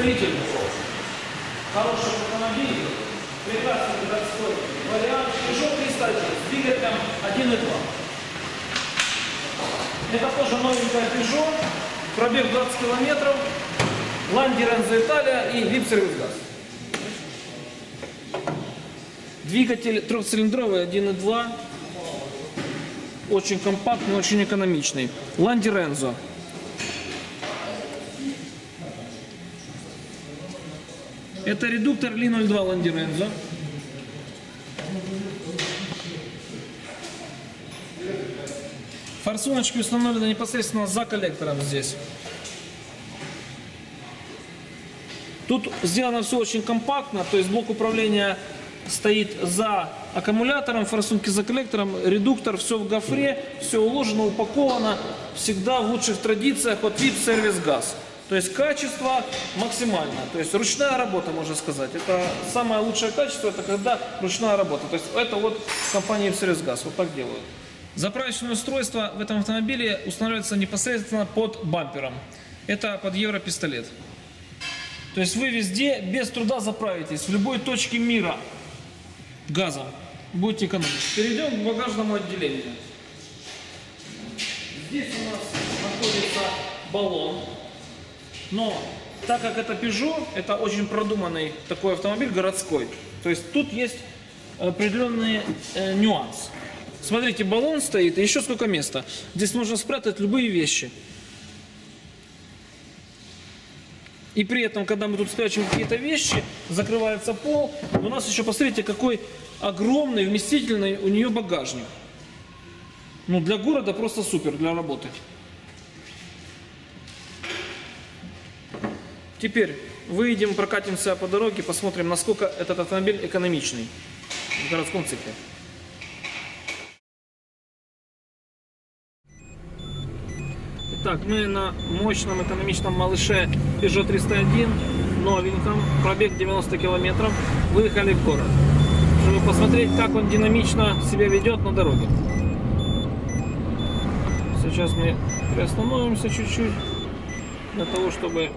представитель хороших автомобилей, прекрасный городской вариант Peugeot 301 с двигателем 1.2. Это тоже новенькая Peugeot, пробег 20 километров, Ланди Рензо Италия и Service Газ. Двигатель трехцилиндровый 1.2, очень компактный, очень экономичный. Ланди Рензо. Это редуктор Ли-02 Ланди Рензо. Форсуночки установлены непосредственно за коллектором здесь. Тут сделано все очень компактно, то есть блок управления стоит за аккумулятором, форсунки за коллектором, редуктор, все в гофре, все уложено, упаковано, всегда в лучших традициях от VIP Service Газ. То есть качество максимальное, то есть ручная работа, можно сказать. Это самое лучшее качество, это когда ручная работа. То есть это вот компания Service Газ, вот так делают. Заправочное устройство в этом автомобиле устанавливается непосредственно под бампером. Это под Европистолет. То есть вы везде без труда заправитесь, в любой точке мира газом. Будете экономить. Перейдем к багажному отделению. Здесь у нас находится баллон. Но так как это Peugeot, это очень продуманный такой автомобиль городской. То есть тут есть определенный э, нюанс. Смотрите, баллон стоит, и еще сколько места. Здесь можно спрятать любые вещи. И при этом, когда мы тут спрячем какие-то вещи, закрывается пол, у нас еще, посмотрите, какой огромный, вместительный у нее багажник. Ну, для города просто супер, для работы. Теперь выйдем, прокатимся по дороге, посмотрим, насколько этот автомобиль экономичный в городском цикле. Итак, мы на мощном экономичном малыше Peugeot 301, новеньком, пробег 90 километров, выехали в город, чтобы посмотреть, как он динамично себя ведет на дороге. Сейчас мы приостановимся чуть-чуть для того, чтобы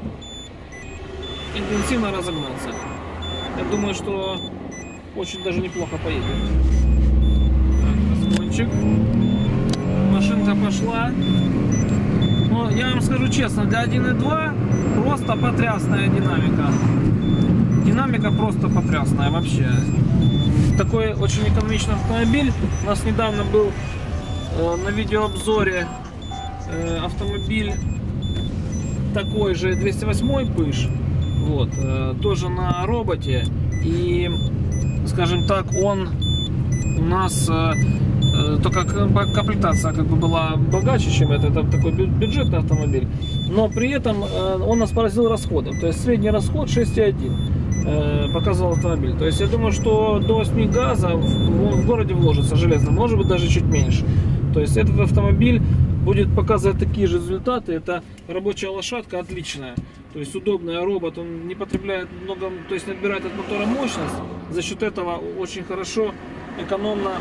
интенсивно разогнаться. Я думаю, что очень даже неплохо поедет. Так, разгончик. Машинка пошла. Но я вам скажу честно, для 1.2 просто потрясная динамика. Динамика просто потрясная вообще. Такой очень экономичный автомобиль. У нас недавно был э, на видеообзоре э, автомобиль такой же 208 пыш. Вот, э, тоже на роботе. И, скажем так, он у нас э, э, только комплектация как бы была богаче, чем это. Это такой бю- бюджетный автомобиль. Но при этом он нас поразил расходом. То есть средний расход 6,1 э, показывал автомобиль. То есть я думаю, что до 8 газа в городе вложится железно, может быть даже чуть меньше. То есть этот автомобиль будет показывать такие же результаты. Это рабочая лошадка отличная. То есть удобная робот, он не потребляет много, то есть набирает от мотора мощность. За счет этого очень хорошо, экономно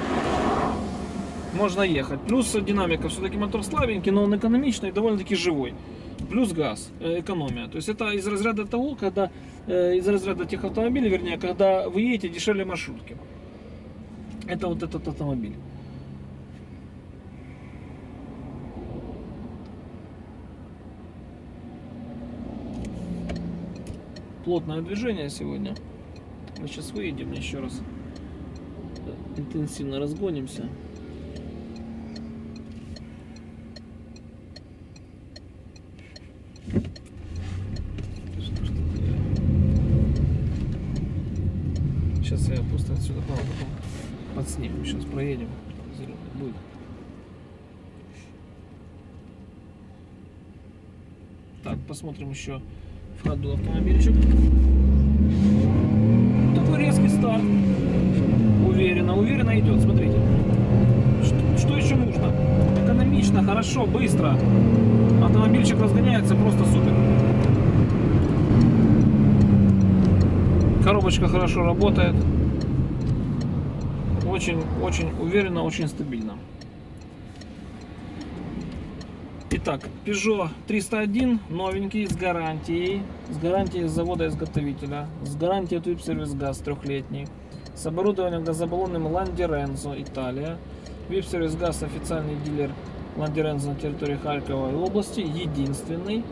можно ехать. Плюс динамика, все-таки мотор слабенький, но он экономичный довольно-таки живой. Плюс газ, э, экономия. То есть это из разряда того, когда э, из разряда тех автомобилей, вернее, когда вы едете дешевле маршрутки. Это вот этот автомобиль. Плотное движение сегодня. Мы сейчас выедем еще раз. Интенсивно разгонимся. Сейчас я просто отсюда потом подснимем. Сейчас проедем. Зеленый будет. Так, посмотрим еще в ходу автомобильчик. Такой резкий старт. уверенно идет, смотрите. Что, что еще нужно? Экономично, хорошо, быстро. Автомобильчик разгоняется просто супер. Коробочка хорошо работает. Очень, очень уверенно, очень стабильно. Итак, Peugeot 301 новенький с гарантией, с гарантией завода-изготовителя, с гарантией от VIP-сервис газ трехлетний, с оборудованием газобаллонным Landi Италия. VIP-сервис газ официальный дилер Landi на территории Харькова и области, единственный.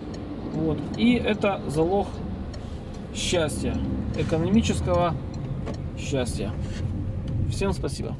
Вот. И это залог счастья, экономического счастья. Всем спасибо.